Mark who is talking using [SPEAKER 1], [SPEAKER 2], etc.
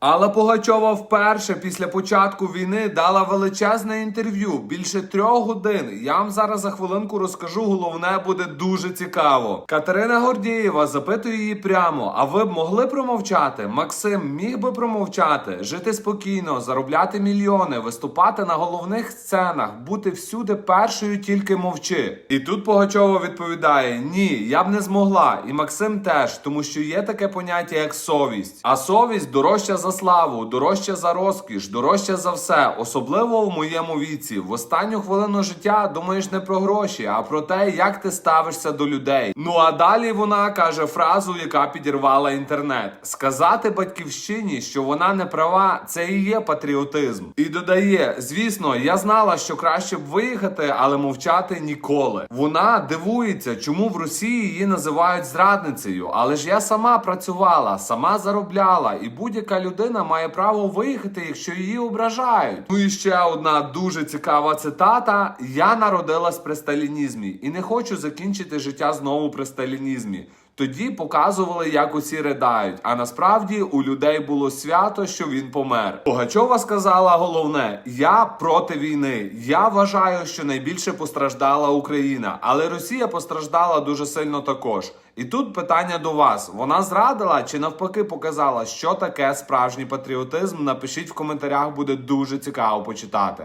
[SPEAKER 1] Але Пугачова вперше після початку війни дала величезне інтерв'ю більше трьох годин. Я вам зараз за хвилинку розкажу. Головне буде дуже цікаво. Катерина Гордієва запитує її прямо: а ви б могли промовчати? Максим міг би промовчати, жити спокійно, заробляти мільйони, виступати на головних сценах, бути всюди першою, тільки мовчи. І тут Пугачова відповідає: Ні, я б не змогла. І Максим теж, тому що є таке поняття як совість. А совість дорожча за славу, дорожча за розкіш, дорожча за все, особливо в моєму віці. В останню хвилину життя думаєш не про гроші, а про те, як ти ставишся до людей. Ну а далі вона каже фразу, яка підірвала інтернет: сказати батьківщині, що вона не права, це і є патріотизм. І додає: звісно, я знала, що краще б виїхати, але мовчати ніколи. Вона дивується, чому в Росії її називають зрадницею. Але ж я сама працювала, сама заробляла, і будь-яка людина має право виїхати, якщо її ображають. Ну і ще одна дуже цікава цитата: Я народилась при сталінізмі і не хочу закінчити життя знову при сталінізмі. Тоді показували, як усі ридають. А насправді у людей було свято, що він помер. Пугачова сказала головне: я проти війни. Я вважаю, що найбільше постраждала Україна, але Росія постраждала дуже сильно також. І тут питання до вас: вона зрадила чи навпаки показала, що таке справжній патріотизм? Напишіть в коментарях, буде дуже цікаво почитати.